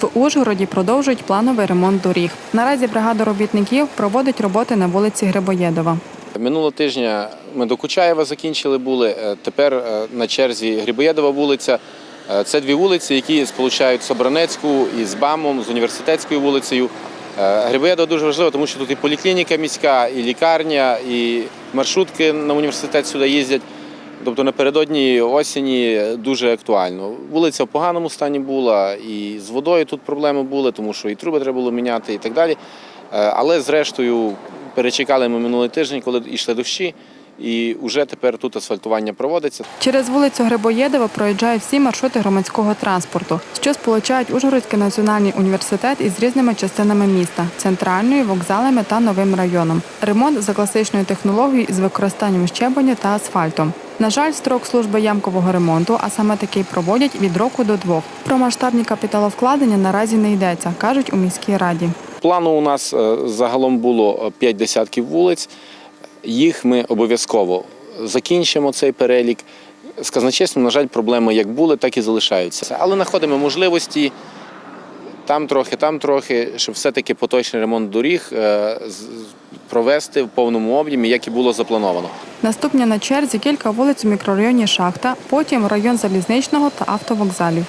В Ужгороді продовжують плановий ремонт доріг. Наразі бригада робітників проводить роботи на вулиці Грибоєдова. Минулого тижня ми до Кучаєва закінчили були. е, Тепер е, на черзі Грибоєдова вулиця. Е, Це дві вулиці, які сполучають Собранецьку із БАМом, з університетською вулицею. Грибоєдова дуже важливо, тому що тут і поліклініка міська, і лікарня, і маршрутки на університет сюди їздять. Тобто напередодні осені дуже актуально. Вулиця в поганому стані була, і з водою тут проблеми були, тому що і труби треба було міняти, і так далі. Е, Але зрештою перечекали ми минулий тиждень, коли йшли дощі, і вже тепер тут асфальтування проводиться. Через вулицю Грибоєдова проїжджають всі маршрути громадського транспорту, що сполучають Ужгородський національний університет із різними частинами міста центральною, вокзалами та новим районом. Ремонт за класичною технологією з використанням щебеню та асфальту. На жаль, строк служби ямкового ремонту, а саме такий проводять від року до двох. Про масштабні капіталовкладення наразі не йдеться, кажуть у міській раді. Плану у нас е, загалом було 5 десятків вулиць. Їх ми обов'язково закінчимо цей перелік. З казначейством, на жаль, проблеми як були, так і залишаються. Але знаходимо можливості там трохи, там трохи, щоб все-таки поточний ремонт доріг е, провести в повному об'ємі, як і було заплановано. Наступні на черзі кілька вулиць у мікрорайоні Шахта, потім район залізничного та автовокзалів.